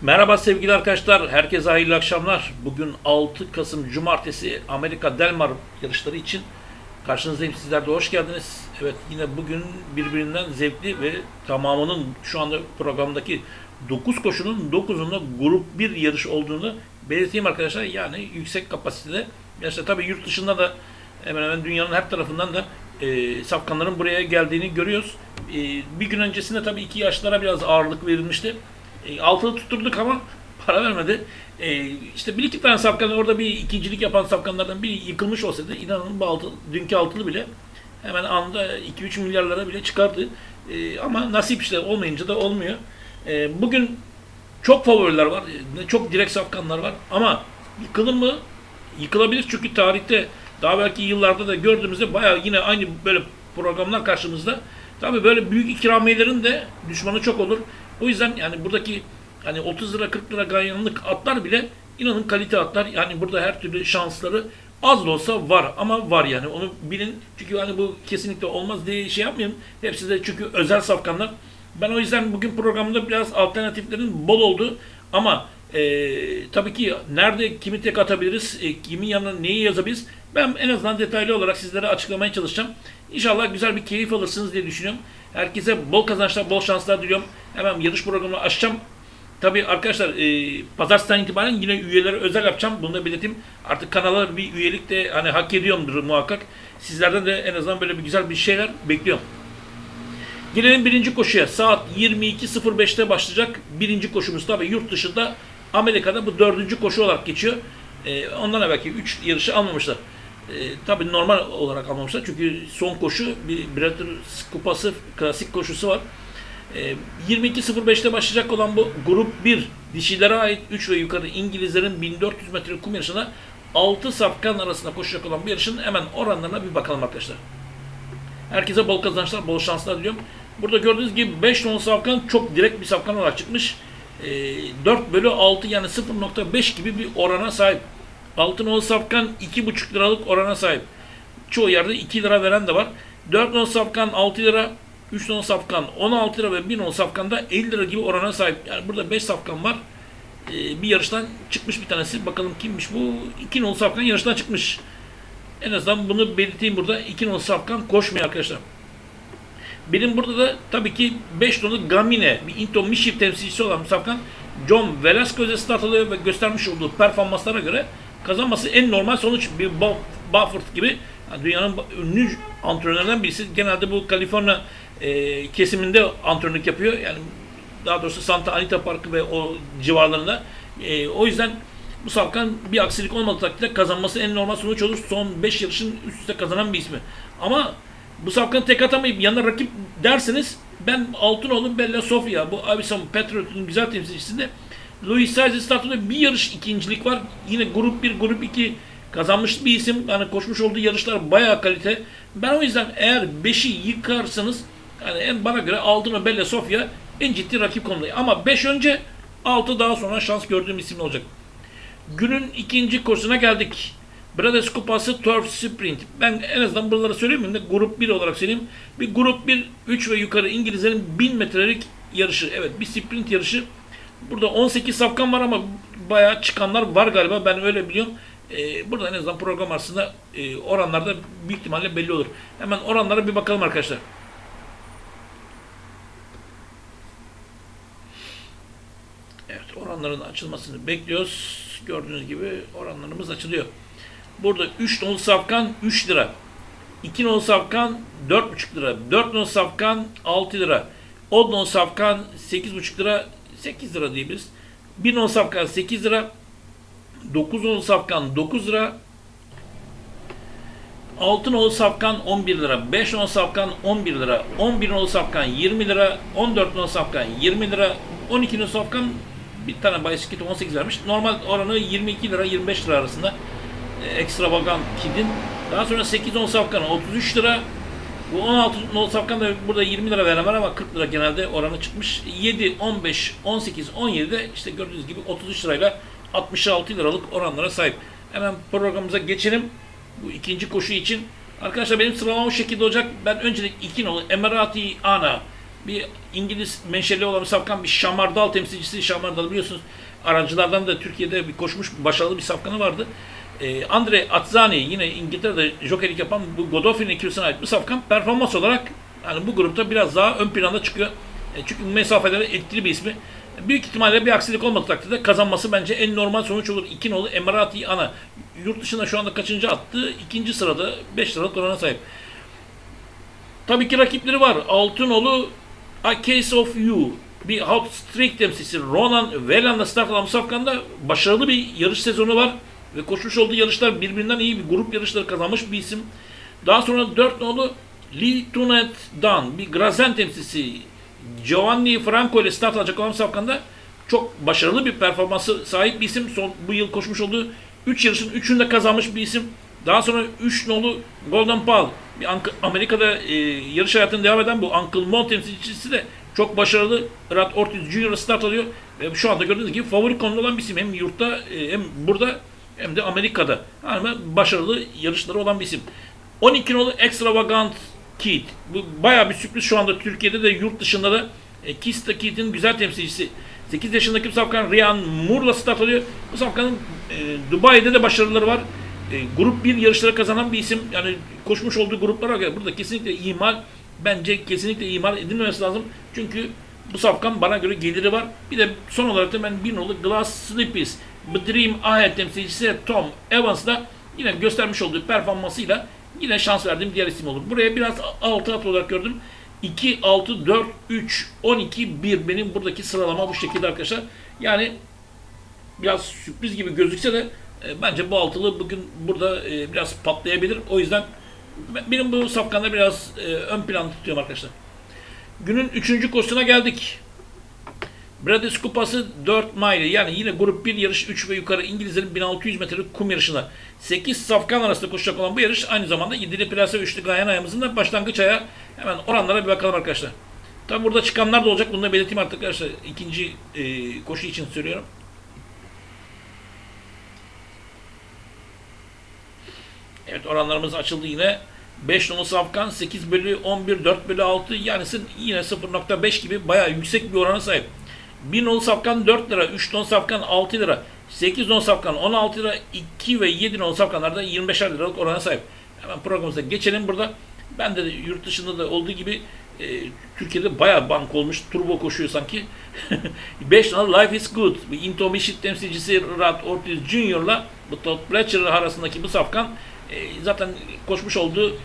Merhaba sevgili arkadaşlar, herkese hayırlı akşamlar. Bugün 6 Kasım Cumartesi Amerika Delmar yarışları için karşınızdayım. Sizler de hoş geldiniz. Evet yine bugün birbirinden zevkli ve tamamının şu anda programdaki 9 koşunun 9'unda grup 1 yarış olduğunu belirteyim arkadaşlar. Yani yüksek kapasitede. İşte tabii yurt dışında da hemen hemen dünyanın her tarafından da e, safkanların buraya geldiğini görüyoruz. E, bir gün öncesinde tabii iki yaşlara biraz ağırlık verilmişti. E, altılı tutturduk ama para vermedi. E, işte bir iki tane safkan orada bir ikincilik yapan safkanlardan biri yıkılmış olsaydı inanın bu altı, dünkü altılı bile hemen anda 2-3 milyarlara bile çıkardı. E, ama nasip işte olmayınca da olmuyor. E, bugün çok favoriler var. e, Çok direkt safkanlar var. Ama yıkılır mı? Yıkılabilir çünkü tarihte daha belki yıllarda da gördüğümüzde bayağı yine aynı böyle programlar karşımızda. Tabii böyle büyük ikramiyelerin de düşmanı çok olur. O yüzden yani buradaki hani 30 lira 40 lira ganyanlık atlar bile inanın kalite atlar. Yani burada her türlü şansları az da olsa var ama var yani onu bilin. Çünkü hani bu kesinlikle olmaz diye şey yapmayayım. Hepsi de çünkü özel safkanlar. Ben o yüzden bugün programda biraz alternatiflerin bol oldu ama e, tabii ki nerede kimi tek atabiliriz, e, kimin yanına neyi yazabiliriz ben en azından detaylı olarak sizlere açıklamaya çalışacağım. İnşallah güzel bir keyif alırsınız diye düşünüyorum. Herkese bol kazançlar, bol şanslar diliyorum. Hemen yarış programını açacağım. Tabii arkadaşlar e, pazartesinden itibaren yine üyelere özel yapacağım. Bunu da belirteyim. Artık kanala bir üyelik de hani hak ediyorumdur muhakkak. Sizlerden de en azından böyle bir güzel bir şeyler bekliyorum. Gelelim birinci koşuya. Saat 22.05'te başlayacak birinci koşumuz. Tabii yurt dışında Amerika'da bu dördüncü koşu olarak geçiyor. Ee, ondan evvelki 3 yarışı almamışlar. Ee, tabii normal olarak almamışlar. Çünkü son koşu bir Breeders' Kupası klasik koşusu var. Ee, 22.05'te başlayacak olan bu grup 1 dişilere ait 3 ve yukarı İngilizlerin 1400 metre kum yarışına 6 safkan arasında koşacak olan bir yarışın hemen oranlarına bir bakalım arkadaşlar. Herkese bol kazançlar, bol şanslar diliyorum. Burada gördüğünüz gibi 5 non safkan çok direkt bir safkan olarak çıkmış. E, 4 bölü 6 yani 0.5 gibi bir orana sahip. Altın non safkan 2,5 liralık orana sahip. Çoğu yerde 2 lira veren de var. 4 non safkan 6 lira, 3 non safkan 16 lira ve 1 non safkan da 50 lira gibi orana sahip. Yani burada 5 safkan var. E, bir yarıştan çıkmış bir tanesi. Bakalım kimmiş bu? 2 non safkan yarıştan çıkmış. En azından bunu belirteyim burada. 2 non safkan koşmuyor arkadaşlar. Benim burada da tabii ki 5 nolu Gamine, bir Into Mişif temsilcisi olan Safkan, John Velasquez'e start alıyor ve göstermiş olduğu performanslara göre kazanması en normal sonuç. Bir Buffett gibi yani dünyanın ünlü antrenörlerinden birisi. Genelde bu Kaliforniya e, kesiminde antrenörlük yapıyor. Yani daha doğrusu Santa Anita Parkı ve o civarlarında. E, o yüzden bu Safkan bir aksilik olmadığı takdirde kazanması en normal sonuç olur. Son 5 yarışın üst üste kazanan bir ismi. Ama bu safkanı tek atamayıp yanına rakip derseniz ben Altınoğlu Bella Sofia bu Avison Patriot'un güzel temsilcisinde Louis Saez bir yarış ikincilik var. Yine grup 1, grup 2 kazanmış bir isim. Yani koşmuş olduğu yarışlar bayağı kalite. Ben o yüzden eğer 5'i yıkarsanız yani en bana göre Altın Bella Sofia en ciddi rakip konumda. Ama 5 önce 6 daha sonra şans gördüğüm isim olacak. Günün ikinci koşusuna geldik. Brothers Kupası Turf Sprint. Ben en azından buraları söyleyeyim de grup 1 olarak söyleyeyim. Bir grup 1, 3 ve yukarı İngilizlerin 1000 metrelik yarışı. Evet bir sprint yarışı. Burada 18 safkan var ama bayağı çıkanlar var galiba. Ben öyle biliyorum. Ee, burada en azından program arasında e, oranlarda büyük ihtimalle belli olur. Hemen oranlara bir bakalım arkadaşlar. Evet oranların açılmasını bekliyoruz. Gördüğünüz gibi oranlarımız açılıyor. Burada 3 nolu safkan 3 lira. 2 nolu safkan 4,5 lira. 4 nolu safkan 6 lira. 10 nolu safkan 8,5 lira. 8 lira diyebiliriz. 1 nolu safkan 8 lira. 9 nolu safkan 9 lira. 6 nolu safkan 11 lira. 5 nolu safkan 11 lira. 11 nolu safkan 20 lira. 14 nolu safkan 20 lira. 12 nolu safkan bir tane bisiklet 18 vermiş. Normal oranı 22 lira 25 lira arasında ekstravagant kidin. Daha sonra 8-10 safkan 33 lira. Bu 16 nol safkan da burada 20 lira veren var ama 40 lira genelde oranı çıkmış. 7, 15, 18, 17 de işte gördüğünüz gibi 33 lirayla 66 liralık oranlara sahip. Hemen programımıza geçelim. Bu ikinci koşu için. Arkadaşlar benim sıralamam şu şekilde olacak. Ben öncelik 2 nolu Emirati Ana bir İngiliz menşeli olan bir safkan bir Şamardal temsilcisi. Şamardal biliyorsunuz aracılardan da Türkiye'de bir koşmuş başarılı bir safkanı vardı. E, Andre Atzani yine İngiltere'de jokerlik yapan bu Godofin ekilisine ait bir safkan performans olarak yani bu grupta biraz daha ön planda çıkıyor. E, çünkü mesafelerde etkili bir ismi. Büyük ihtimalle bir aksilik olmadığı takdirde kazanması bence en normal sonuç olur. İki nolu Emirati Ana. Yurt dışında şu anda kaçıncı attı? İkinci sırada 5 liralık orana sahip. Tabii ki rakipleri var. Altınolu A Case of You. Bir Hot Streak temsilcisi Ronan Velan'la start alan Safkan'da başarılı bir yarış sezonu var. Ve koşmuş olduğu yarışlar birbirinden iyi bir grup yarışları kazanmış bir isim. Daha sonra 4 nolu Lee Tunet Dan bir Grazen temsilcisi Giovanni Franco ile start alacak olan Safkan'da çok başarılı bir performansı sahip bir isim. Son bu yıl koşmuş olduğu 3 yarışın 3'ünü de kazanmış bir isim. Daha sonra 3 nolu Golden Paul. Bir Amerika'da e, yarış hayatını devam eden bu Uncle Mo temsilcisi de çok başarılı. Rad Ortiz Jr. start alıyor. Ve şu anda gördüğünüz gibi favori konulu olan bir isim. Hem yurtta e, hem burada hem de Amerika'da. Yani başarılı yarışları olan bir isim. 12 nolu Extravagant Kid. Bu bayağı bir sürpriz şu anda Türkiye'de de yurt dışında da e, Kista Kid'in güzel temsilcisi. 8 yaşındaki bu safkan Rian Moor'la start alıyor. Bu safkanın e, Dubai'de de başarıları var. E, grup 1 yarışları kazanan bir isim. Yani koşmuş olduğu gruplara göre burada kesinlikle ihmal bence kesinlikle ihmal edilmemesi lazım. Çünkü bu safkan bana göre geliri var. Bir de son olarak da ben bir nolu Glass Slippies Dream Ahead temsilcisi Tom Evans da yine göstermiş olduğu performansıyla yine şans verdiğim diğer isim olur. Buraya biraz altı at olarak gördüm. 2, 6, 4, 3, 12, 1 benim buradaki sıralama bu şekilde arkadaşlar. Yani biraz sürpriz gibi gözükse de e, bence bu altılı bugün burada e, biraz patlayabilir. O yüzden ben- benim bu safkanda biraz e, ön plan tutuyorum arkadaşlar. Günün 3. koşusuna geldik. Brades Kupası 4 mile yani yine grup 1 yarış 3 ve yukarı İngilizlerin 1600 metrelik kum yarışına 8 safkan arasında koşacak olan bu yarış aynı zamanda 7'li plase ve 3'lü Gayan ayağımızın da başlangıç ayağı. Hemen oranlara bir bakalım arkadaşlar. Tabi burada çıkanlar da olacak. Bunu da belirteyim artık arkadaşlar. İkinci e, koşu için söylüyorum. Evet oranlarımız açıldı yine. 5 numaralı Safkan 8 bölü 11 4 bölü 6 yani yine 0.5 gibi bayağı yüksek bir orana sahip. 1 nolu safkan 4 lira, 3 ton safkan 6 lira, 8 ton safkan 16 lira, 2 ve 7 nolu safkanlar da 25'er liralık orana sahip. Hemen programımıza geçelim burada. Ben de yurt dışında da olduğu gibi e, Türkiye'de bayağı bank olmuş. Turbo koşuyor sanki. 5 nolu Life is Good. Into Mission temsilcisi Rad Ortiz Jr.'la bu Todd Pletcher arasındaki bu safkan e, zaten koşmuş olduğu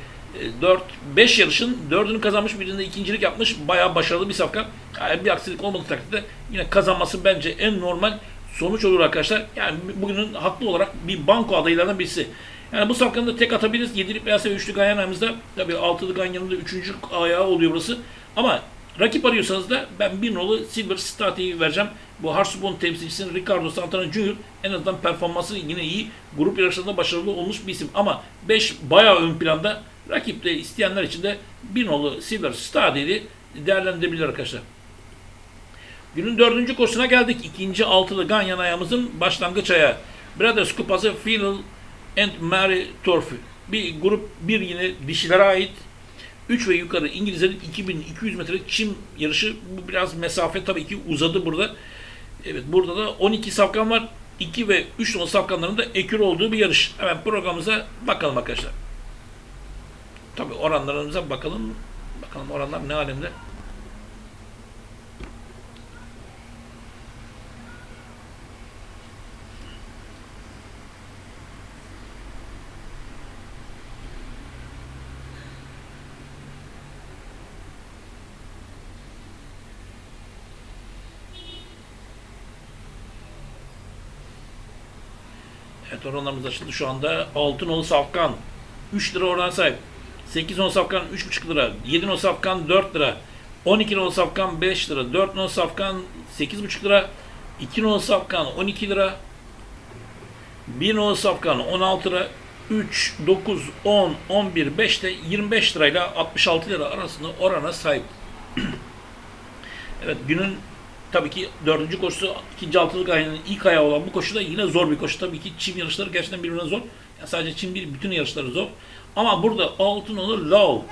4-5 yarışın 4'ünü kazanmış birinde ikincilik yapmış. Bayağı başarılı bir safkan. Yani bir aksilik olmadığı takdirde yine kazanması bence en normal sonuç olur arkadaşlar. Yani bugünün haklı olarak bir banko adaylarından birisi. Yani bu safkanı da tek atabiliriz. 7'lik beyaz ve 3'lük ayağın ayağımızda. Tabii 6'lık ayağın yanında 3. ayağı oluyor burası. Ama rakip arıyorsanız da ben bir nolu Silver Stati'yi vereceğim. Bu Harsubon temsilcisinin Ricardo Santana Jr. en azından performansı yine iyi. Grup yarışlarında başarılı olmuş bir isim. Ama 5 bayağı ön planda. Rakip de isteyenler için de bir nolu Silver Stadi'yi değerlendirebilir arkadaşlar. Günün dördüncü koşusuna geldik. İkinci altılı Ganyan ayağımızın başlangıç ayağı. Brothers Kupası Phil and Mary Turfü. Bir grup bir yine dişilere ait. 3 ve yukarı İngilizlerin 2200 metre çim yarışı. Bu biraz mesafe tabii ki uzadı burada. Evet burada da 12 safkan var. 2 ve 3 nolu safkanların da ekür olduğu bir yarış. Hemen programımıza bakalım arkadaşlar. Tabii oranlarımıza bakalım. Bakalım oranlar ne alemde. Evet oranlarımız açıldı şu anda. Altın nolu safkan 3 lira oran sahip. 8 nolu safkan 3,5 lira. 7 nolu safkan 4 lira. 12 nolu safkan 5 lira. 4 nolu safkan 8,5 lira. 2 nolu safkan 12 lira. 1 nolu safkan 16 lira. 3, 9, 10, 11, 5 de 25 lirayla 66 lira arasında orana sahip. evet günün tabii ki dördüncü koşusu ikinci altılık ayının ilk ayağı olan bu koşu da yine zor bir koşu. Tabii ki çim yarışları gerçekten birbirine zor. Yani sadece çim değil bütün yarışları zor. Ama burada altın olur low.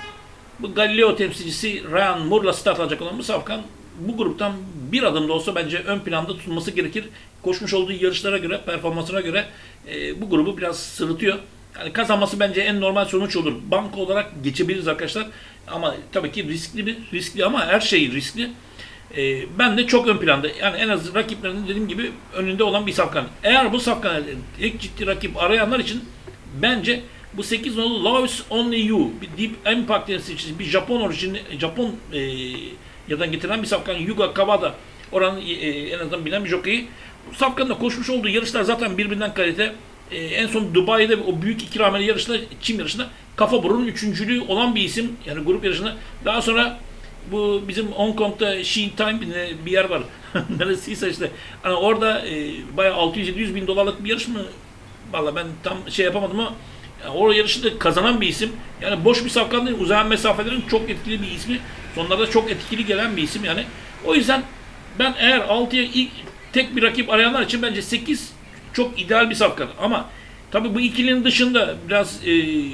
Bu Galileo temsilcisi Ryan Moore'la start alacak olan bu safkan bu gruptan bir adım da olsa bence ön planda tutulması gerekir. Koşmuş olduğu yarışlara göre, performansına göre e, bu grubu biraz sırıtıyor. Yani kazanması bence en normal sonuç olur. Banka olarak geçebiliriz arkadaşlar. Ama tabii ki riskli bir riskli ama her şey riskli. E, ben de çok ön planda. Yani en az rakiplerinin dediğim gibi önünde olan bir safkan. Eğer bu safkan ilk ciddi rakip arayanlar için bence bu 8 nolu Loves Only You bir Deep Impact temsilcisi bir Japon orijini Japon e, yadan getirilen bir safkan Yuga Kawada oranın e, en azından bilen bir jockey. Da koşmuş olduğu yarışlar zaten birbirinden kalite. E, en son Dubai'de o büyük ikrameli yarışta çim yarışında kafa burun üçüncülüğü olan bir isim. Yani grup yarışında. Daha sonra bu bizim Hong Kong'da She Time bir yer var. Neresiyse işte. Hani orada e, bayağı 600-700 bin dolarlık bir yarış mı? Valla ben tam şey yapamadım ama yani o yarışı da kazanan bir isim. Yani boş bir safkan değil. Uzayan mesafelerin çok etkili bir ismi. Sonlarda çok etkili gelen bir isim yani. O yüzden ben eğer 6'ya ilk tek bir rakip arayanlar için bence 8 çok ideal bir safkan. Ama tabii bu ikilinin dışında biraz e,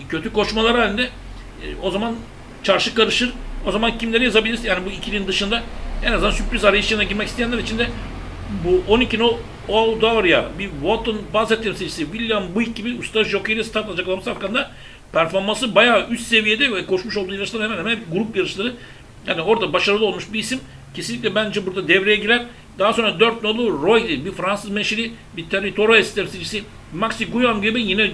kötü koşmalar halinde e, o zaman çarşı karışır. O zaman kimleri yazabiliriz? Yani bu ikilinin dışında en azından sürpriz arayışına girmek isteyenler için de bu 12 no Oldoria, bir Wotton Bassett temsilcisi William Buick gibi usta jockey'le start alacak olan safkanda performansı bayağı üst seviyede ve koşmuş olduğu yarışlar hemen hemen grup yarışları. Yani orada başarılı olmuş bir isim. Kesinlikle bence burada devreye girer. Daha sonra 4 nolu Roy bir Fransız meşili bir Terry Torres temsilcisi Maxi Guillaume gibi yine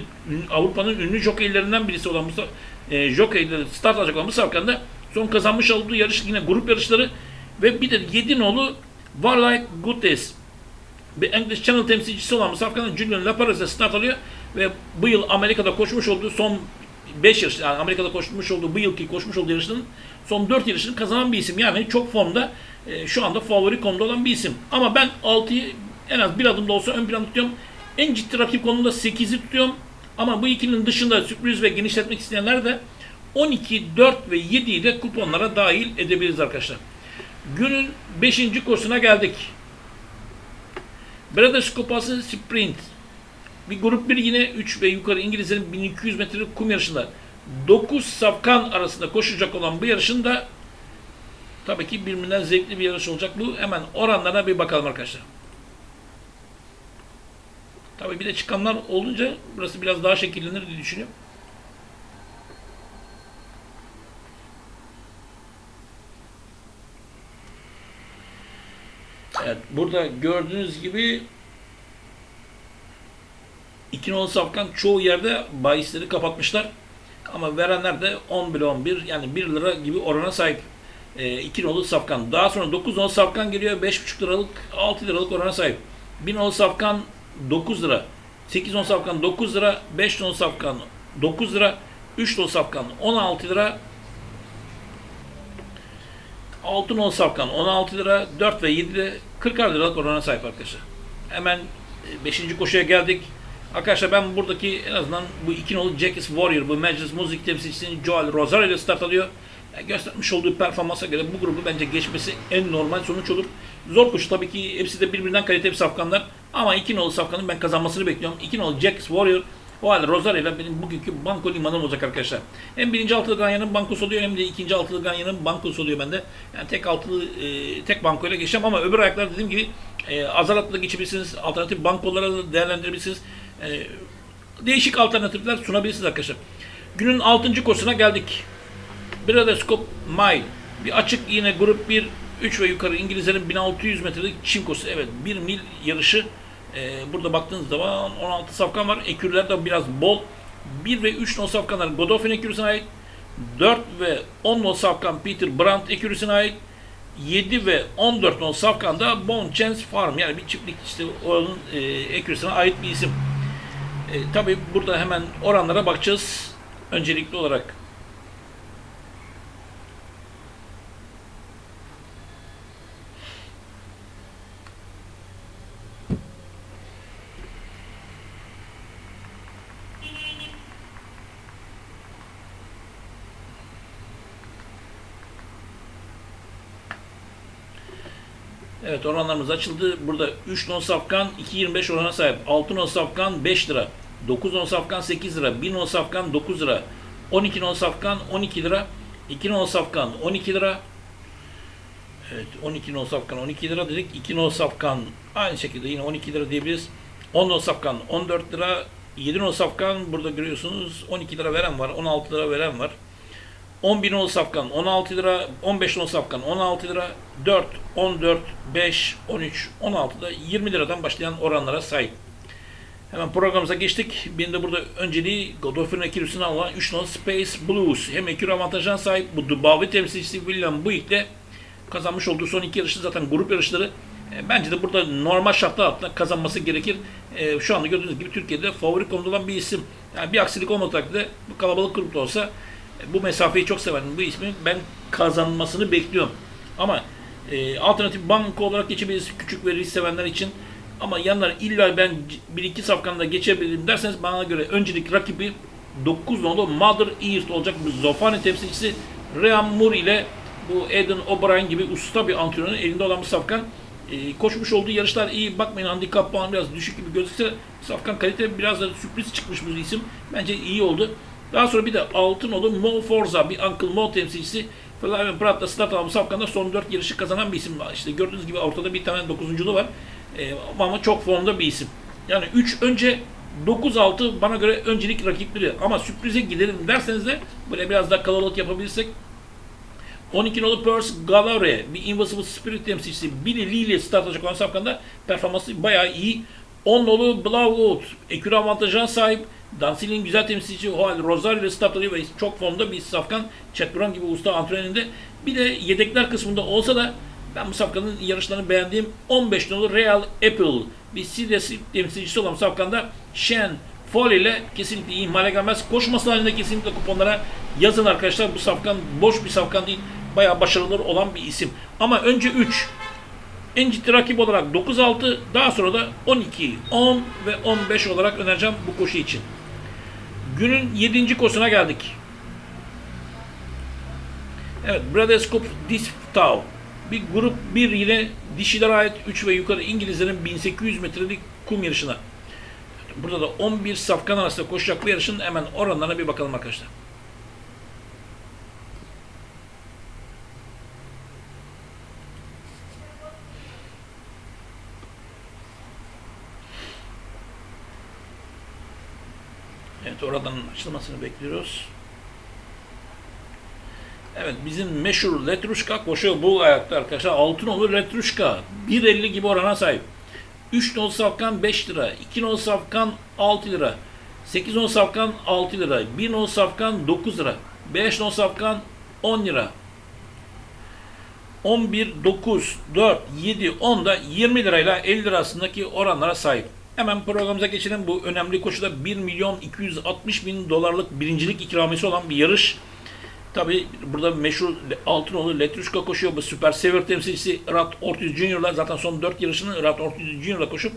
Avrupa'nın ünlü jokeylerinden birisi olan bu e, jockeyleri start alacak olan bu safkanda son kazanmış olduğu yarış yine grup yarışları ve bir de 7 nolu Warlike Gutes bir English Channel temsilcisi olan Safkan'ın Julian Laparaz'da start alıyor ve bu yıl Amerika'da koşmuş olduğu son 5 yarış, yani Amerika'da koşmuş olduğu bu yılki koşmuş olduğu yarışının son 4 yarışını kazanan bir isim. Yani çok formda e, şu anda favori konuda olan bir isim. Ama ben 6'yı en az bir adım da olsa ön plan tutuyorum. En ciddi rakip konumda 8'i tutuyorum. Ama bu ikilinin dışında sürpriz ve genişletmek isteyenler de 12, 4 ve 7'yi de kuponlara dahil edebiliriz arkadaşlar. Günün 5. kursuna geldik. Brothers Kupası Sprint. Bir grup bir yine 3 ve yukarı İngilizlerin 1200 metrelik kum yarışında 9 safkan arasında koşacak olan bu yarışın da tabii ki birbirinden zevkli bir yarış olacak. Bu hemen oranlara bir bakalım arkadaşlar. Tabii bir de çıkanlar olunca burası biraz daha şekillenir diye düşünüyorum. Evet, burada gördüğünüz gibi iki nolu safkan çoğu yerde bahisleri kapatmışlar. Ama verenler de 10 bile 11 yani 1 lira gibi orana sahip. E, 2 nolu safkan. Daha sonra 9 nolu safkan geliyor 5,5 liralık 6 liralık orana sahip. 1 nolu safkan 9 lira. 8 nolu safkan 9 lira. 5 nolu safkan 9 lira. 3 nolu safkan 16 lira. 6 nolu safkan 16 lira. 4 ve 7 de 40 liralık orana sahip arkadaşlar. Hemen 5. koşuya geldik. Arkadaşlar ben buradaki en azından bu iki nolu Jackis Warrior, bu Meclis Müzik temsilcisinin Joel Rosario ile start alıyor. Yani göstermiş olduğu performansa göre bu grubu bence geçmesi en normal sonuç olur. Zor koşu tabii ki hepsi de birbirinden kaliteli safkanlar. Ama iki nolu safkanın ben kazanmasını bekliyorum. İki nolu Jackis Warrior o halde Rosario benim bugünkü banko limanım olacak arkadaşlar. Hem birinci altılı ganyanın bankosu oluyor hem de ikinci altılı ganyanın bankosu oluyor bende. Yani tek altılı, e, tek banko ile geçeceğim ama öbür ayaklar dediğim gibi e, azaratla geçebilirsiniz. Alternatif bankolara da değerlendirebilirsiniz. E, değişik alternatifler sunabilirsiniz arkadaşlar. Günün 6. kursuna geldik. Bradescope Mile. Bir açık yine grup 1 3 ve yukarı İngilizlerin 1600 metrelik çim koşusu. Evet 1 mil yarışı. Ee, burada baktığınız zaman 16 safkan var. Ekürler de biraz bol. 1 ve 3 no safkanlar Godolphin ekürüsüne ait. 4 ve 10 no safkan Peter Brandt ekürüsüne ait. 7 ve 14 no safkan da Bon Chance Farm yani bir çiftlik işte onun e, ekürüsüne ait bir isim. E, Tabi burada hemen oranlara bakacağız. Öncelikli olarak Evet oranlarımız açıldı. Burada 3 non safkan 2.25 orana sahip. 6 non safkan 5 lira. 9 non safkan 8 lira. 1 non safkan 9 lira. 12 non safkan 12 lira. 2 nolu safkan 12 lira. Evet 12 nolu safkan 12 lira dedik. 2 nolu safkan aynı şekilde yine 12 lira diyebiliriz. 10 nolu safkan 14 lira. 7 nolu safkan burada görüyorsunuz 12 lira veren var. 16 lira veren var. 11 nolu safkan 16 lira, 15 nolu safkan 16 lira, 4, 14, 5, 13, 16 da 20 liradan başlayan oranlara sahip. Hemen programımıza geçtik. Benim de burada önceliği Godofrey'in ekürüsünü alan 3 nolu Space Blues. Hem ekürü avantajına sahip bu Dubavi temsilcisi William Buick de kazanmış olduğu son iki yarışı zaten grup yarışları. E, Bence de burada normal şartlar altında kazanması gerekir. E, şu anda gördüğünüz gibi Türkiye'de favori konumda bir isim. Yani bir aksilik olmadığı takdirde bu kalabalık grupta olsa bu mesafeyi çok seven bu ismin ben kazanmasını bekliyorum. Ama e, alternatif banka olarak geçebiliriz küçük ve risk sevenler için. Ama yanlar illa ben 1-2 safkanla geçebilirim derseniz bana göre öncelik rakibi 9 nolu Mother Earth olacak bu Zofani temsilcisi Ryan Moore ile bu Eden O'Brien gibi usta bir antrenörün elinde olan bu safkan e, koşmuş olduğu yarışlar iyi. Bakmayın handikap puanı biraz düşük gibi gözükse safkan kalite biraz da sürpriz çıkmış bu isim. Bence iyi oldu. Daha sonra bir de altın oldu Mo Forza bir Uncle Mo temsilcisi Flavio Prat'la alan Safkan'da son 4 yarışı kazanan bir isim. İşte gördüğünüz gibi ortada bir tane 9. var. E, ama çok formda bir isim. Yani 3 önce 9-6 bana göre öncelik rakipleri ama sürprize gidelim derseniz de böyle biraz daha kalabalık yapabilirsek 12 nolu Perse Galore bir Invisible Spirit temsilcisi Billy Lee ile start alacak olan Safkan'da performansı bayağı iyi. 10 nolu Blowout ekürü avantajına sahip. Dansil'in güzel temsilcisi Joel Rosario start alıyor ve çok formda bir Safkan. Brown gibi usta antrenöründe. Bir de yedekler kısmında olsa da ben bu Safkan'ın yarışlarını beğendiğim 15 nolu Real Apple bir Sides temsilcisi olan Safkan'da Shen Foley ile kesinlikle ihmale gelmez. Koşması halinde kesinlikle kuponlara yazın arkadaşlar. Bu safkan boş bir safkan değil. Bayağı başarılı olan bir isim. Ama önce 3. En ciddi rakip olarak 9-6 daha sonra da 12, 10 ve 15 olarak önereceğim bu koşu için. Günün 7. koşusuna geldik. Evet, Cup Disptau. Bir grup 1 yine dişilere ait 3 ve yukarı İngilizlerin 1800 metrelik kum yarışına. Burada da 11 safkan arasında koşacak bu yarışın hemen oranlarına bir bakalım arkadaşlar. Evet oradan açılmasını bekliyoruz. Evet bizim meşhur Letruşka koşuyor bu ayakta arkadaşlar. Altınoğlu Letruşka 1.50 gibi orana sahip. 3 non safkan 5 lira, 2 non safkan 6 lira, 8 non safkan 6 lira, 1 non safkan 9 lira, 5 non safkan 10 lira. 11, 9, 4, 7, 10 da 20 lirayla 50 lira arasındaki oranlara sahip. Hemen programımıza geçelim. Bu önemli koşuda 1 milyon 260 bin dolarlık birincilik ikramiyesi olan bir yarış. Tabi burada meşhur Altınoğlu Letruşka koşuyor. Bu süper sever temsilcisi Irat Ortiz Junior'la zaten son 4 yarışını Irat Ortiz Junior'la koşup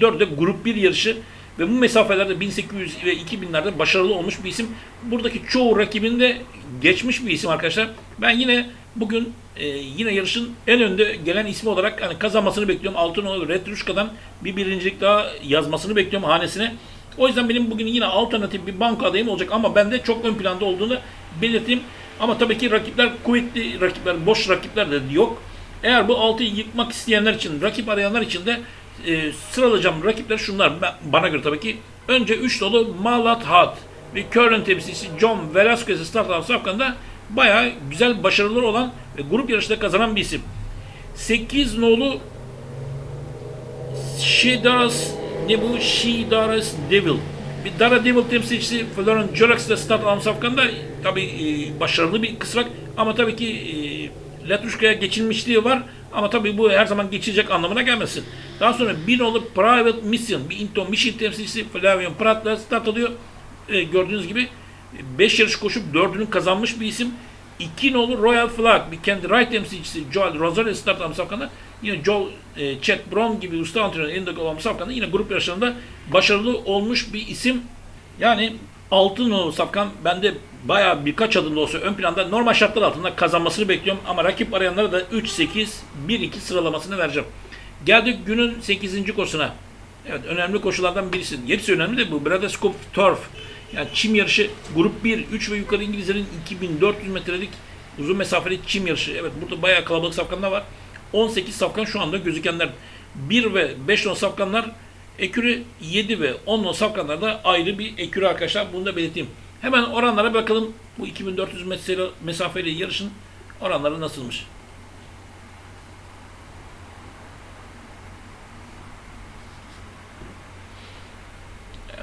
4'de grup 1 yarışı ve bu mesafelerde 1800 ve 2000'lerde başarılı olmuş bir isim. Buradaki çoğu rakibinde geçmiş bir isim arkadaşlar. Ben yine bugün e, yine yarışın en önde gelen ismi olarak hani kazanmasını bekliyorum. Altınoğlu Letruşka'dan bir birincilik daha yazmasını bekliyorum hanesine. O yüzden benim bugün yine alternatif bir banka adayım olacak ama ben de çok ön planda olduğunu belirteyim. Ama tabii ki rakipler kuvvetli rakipler, boş rakipler de yok. Eğer bu altıyı yıkmak isteyenler için, rakip arayanlar için de e, sıralayacağım rakipler şunlar. Bana göre tabii ki. Önce 3 dolu Malat Hat ve Curran temsilcisi John Velasquez'i start alan Safkan'da bayağı güzel başarıları olan ve grup yarışında kazanan bir isim. 8 nolu Shidaras ne bu? Shidaras Devil. Bir Dara Devil temsilcisi Florent Jorax ile start alan Safkan'da tabi e, başarılı bir kısrak ama tabii ki e, Latuşka'ya geçilmişliği var ama tabii bu her zaman geçilecek anlamına gelmesin. Daha sonra bir nolu Private Mission, bir Inton Mission temsilcisi Flavian Pratt'la start alıyor. E, gördüğünüz gibi 5 yarış koşup 4'ünü kazanmış bir isim. 2 nolu Royal Flag, bir kendi right temsilcisi Joel Rosario start alan Safkan'da yine Joel e, Chet Brown gibi usta antrenör elinde olan Safkan'da yine grup yarışlarında başarılı olmuş bir isim. Yani altın o Safkan bende bayağı birkaç adım da olsa ön planda normal şartlar altında kazanmasını bekliyorum ama rakip arayanlara da 3-8 1-2 sıralamasını vereceğim. Geldik günün 8. koşusuna. Evet önemli koşulardan birisi. Hepsi önemli de bu Cup Turf. Yani çim yarışı grup 1, 3 ve yukarı İngilizlerin 2400 metrelik uzun mesafeli çim yarışı. Evet burada bayağı kalabalık safkanlar var. 18 safkan şu anda gözükenler. 1 ve 5 non safkanlar ekürü 7 ve 10 non safkanlar da ayrı bir ekürü arkadaşlar. Bunu da belirteyim. Hemen oranlara bakalım. Bu 2400 metre mesafeli yarışın oranları nasılmış?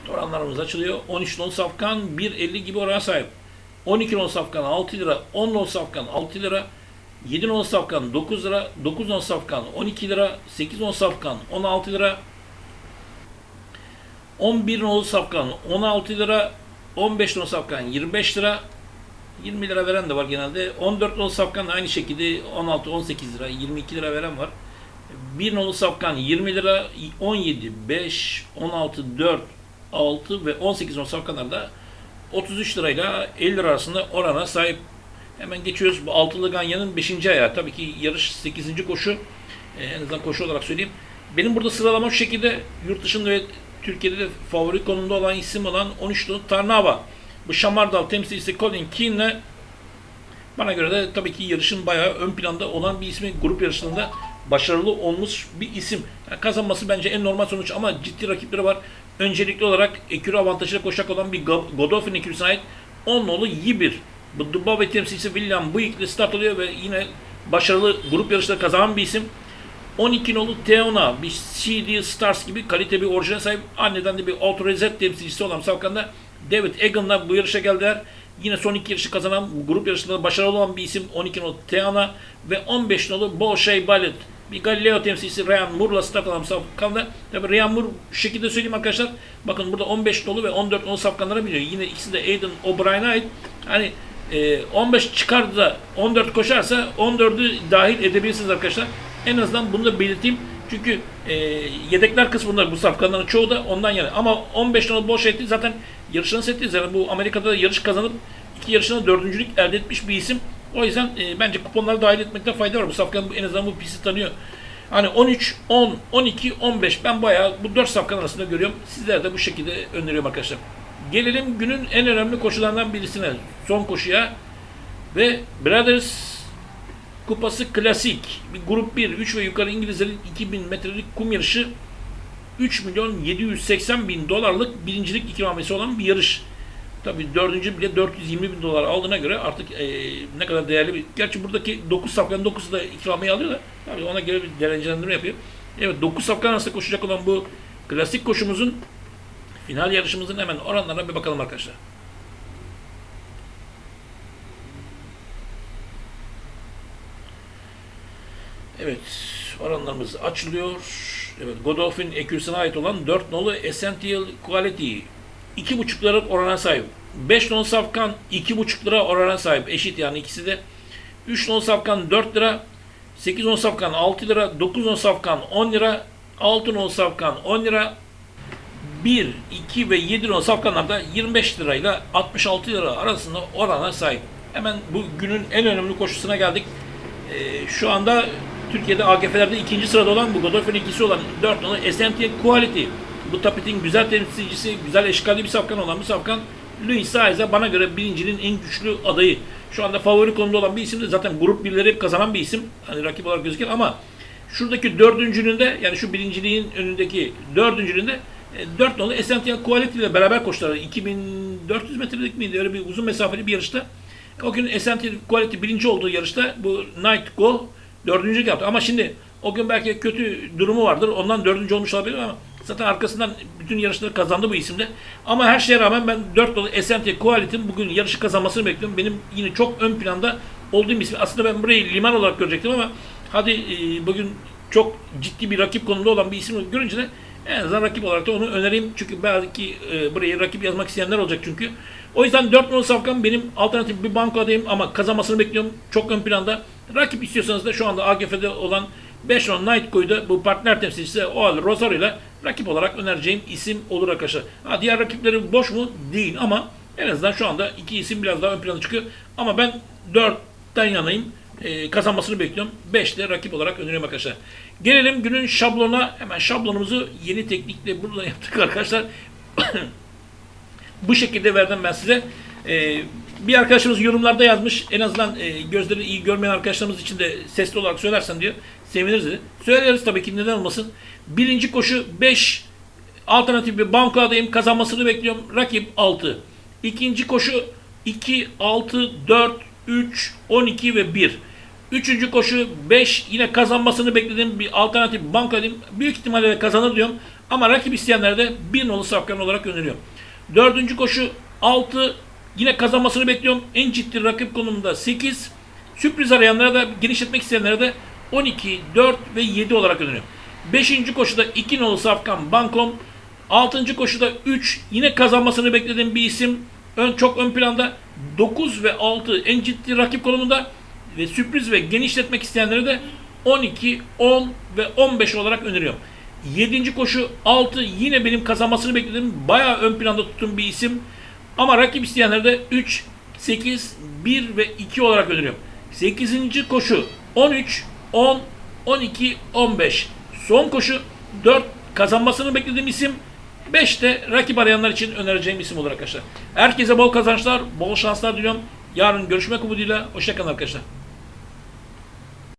Evet oranlarımız açılıyor. 13 non safkan 1.50 gibi orana sahip. 12 non safkan 6 lira, 10 non safkan 6 lira, 7 non safkan 9 lira, 9 non safkan 12 lira, 8 non safkan 16 lira, 11 non safkan 16 lira, 15 non safkan 25 lira, 20 lira veren de var genelde. 14 non safkan aynı şekilde 16-18 lira, 22 lira veren var. 1 nolu safkan 20 lira, 17, 5, 16, 4, 6 ve 18 nolu safkanlarda 33 lirayla 50 lira arasında orana sahip. Hemen geçiyoruz. Bu altılı ganyanın 5. ayağı. Tabii ki yarış 8. koşu. Ee, en azından koşu olarak söyleyeyim. Benim burada sıralama şu şekilde yurt dışında ve Türkiye'de de favori konumda olan isim olan 13 nolu Tarnava. Bu Şamardal temsilcisi Colin Keane'le bana göre de tabii ki yarışın bayağı ön planda olan bir ismi grup yarışlarında başarılı olmuş bir isim. Yani kazanması bence en normal sonuç ama ciddi rakipleri var. Öncelikli olarak ekürü avantajıyla koşacak olan bir Go- Godolphin ekürüsüne ait 10 nolu Yibir. Bu Dubai temsilcisi William Buick ile start alıyor ve yine başarılı grup yarışları kazanan bir isim. 12 nolu Teona, bir CD Stars gibi kalite bir orijine sahip. Anneden de bir Autorizet temsilcisi olan Savkan'da David Egan'la bu yarışa geldiler. Yine son iki yarışı kazanan, grup yarışlarında başarılı olan bir isim 12 nolu Teana ve 15 nolu Bolshay Ballet. Bir Galileo temsilcisi Ryan Moore'la alan Savkan'da. Tabi Ryan Moore şu şekilde söyleyeyim arkadaşlar. Bakın burada 15 nolu ve 14 nolu Savkanlara biniyor. Yine ikisi de Aiden O'Brien'a ait. Hani e, 15 çıkardı da 14 koşarsa 14'ü dahil edebilirsiniz arkadaşlar. En azından bunu da belirteyim. Çünkü e, yedekler kısmında bu safkanların çoğu da ondan yana. Ama 15 nolu boş etti zaten yarışını settiniz. Yani bu Amerika'da da yarış kazanıp iki yarışında dördüncülük elde etmiş bir isim. O yüzden e, bence kuponları dahil etmekte fayda var. Bu safkan en azından bu pisti tanıyor. Hani 13, 10, 12, 15 ben bayağı bu 4 safkan arasında görüyorum. Sizler de bu şekilde öneriyorum arkadaşlar. Gelelim günün en önemli koşularından birisine. Son koşuya. Ve Brothers Kupası Klasik. Bir grup 1, 3 ve yukarı İngilizlerin 2000 metrelik kum yarışı 3 milyon 780 bin dolarlık birincilik ikramiyesi olan bir yarış. Tabii dördüncü bile 420 bin dolar aldığına göre artık e, ne kadar değerli bir... Gerçi buradaki 9 safkanın 9'u da ikramiye alıyor da tabii ona göre bir derecelendirme yapıyor. Evet 9 safkan arasında koşacak olan bu klasik koşumuzun final yarışımızın hemen oranlarına bir bakalım arkadaşlar. Evet, oranlarımız açılıyor. Evet, Godolphin ekürsüne ait olan 4 nolu Essential Quality 2,5 lira orana sahip. 5 nolu safkan 2,5 lira orana sahip. Eşit yani ikisi de. 3 nolu safkan 4 lira. 8 nolu safkan 6 lira. 9 nolu safkan 10 lira. 6 nolu safkan 10 lira. 1, 2 ve 7 nolu safkanlarda 25 lirayla 66 lira arasında orana sahip. Hemen bu günün en önemli koşusuna geldik. Ee, şu anda Türkiye'de AGF'lerde ikinci sırada olan bu Godolphin ikisi olan 4 nolu Essential Quality. Bu tapetin güzel temsilcisi, güzel eşkalli bir safkan olan bu safkan Luis Saez'e bana göre birincinin en güçlü adayı. Şu anda favori konumda olan bir isim de zaten grup birleri kazanan bir isim. Hani rakip olarak gözükür ama şuradaki dördüncünün de yani şu birinciliğin önündeki dördüncünün de 4 nolu Essential Quality ile beraber koştular. 2400 metrelik miydi? Öyle bir uzun mesafeli bir yarışta. O gün Essential Quality birinci olduğu yarışta bu Night Go dördüncülük yaptı. Ama şimdi o gün belki kötü durumu vardır. Ondan dördüncü olmuş olabilir ama zaten arkasından bütün yarışları kazandı bu isimde. Ama her şeye rağmen ben 4 dolu Essential Quality'nin bugün yarışı kazanmasını bekliyorum. Benim yine çok ön planda olduğum isim. Aslında ben burayı liman olarak görecektim ama hadi e, bugün çok ciddi bir rakip konumda olan bir isim görünce de en azından rakip olarak da onu önereyim. Çünkü belki e, buraya rakip yazmak isteyenler olacak çünkü. O yüzden 4 numaralı safkan benim alternatif bir banko adayım ama kazanmasını bekliyorum. Çok ön planda. Rakip istiyorsanız da şu anda AGF'de olan 5 on Night Koy'da bu partner temsilcisi Oal Rosario ile rakip olarak önereceğim isim olur arkadaşlar. Ha, diğer rakipleri boş mu? Değil ama en azından şu anda iki isim biraz daha ön plana çıkıyor. Ama ben 4'ten yanayım. Ee, kazanmasını bekliyorum. 5 de rakip olarak öneriyorum arkadaşlar. Gelelim günün şablona. Hemen şablonumuzu yeni teknikle burada yaptık arkadaşlar. bu şekilde verdim ben size. Ee, bir arkadaşımız yorumlarda yazmış. En azından e, gözleri iyi görmeyen arkadaşlarımız için de sesli olarak söylersen diyor. Seviniriz dedi. Söyleriz tabii ki neden olmasın. Birinci koşu 5 alternatif bir banko adayım. Kazanmasını bekliyorum. Rakip 6. İkinci koşu 2, 6, 4, 3, 12 ve 1. Üçüncü koşu 5 yine kazanmasını beklediğim bir alternatif banko adayım. Büyük ihtimalle de kazanır diyorum. Ama rakip isteyenlere de 1 nolu safkan olarak öneriyorum. Dördüncü koşu 6 yine kazanmasını bekliyorum. En ciddi rakip konumunda 8. Sürpriz arayanlara da genişletmek isteyenlere de 12, 4 ve 7 olarak öneriyorum. Beşinci koşuda 2 nolu safkan bankom. Altıncı koşuda 3 yine kazanmasını beklediğim bir isim. Ön, çok ön planda 9 ve 6 en ciddi rakip konumunda ve sürpriz ve genişletmek isteyenlere de 12, 10 ve 15 olarak öneriyorum. 7. koşu 6 yine benim kazanmasını beklediğim bayağı ön planda tuttuğum bir isim. Ama rakip isteyenlere de 3, 8, 1 ve 2 olarak öneriyorum. 8. koşu 13, 10, 12, 15. Son koşu 4 kazanmasını beklediğim isim 5 de rakip arayanlar için önereceğim isim olur arkadaşlar. Herkese bol kazançlar, bol şanslar diliyorum. Yarın görüşmek umuduyla. Hoşçakalın arkadaşlar.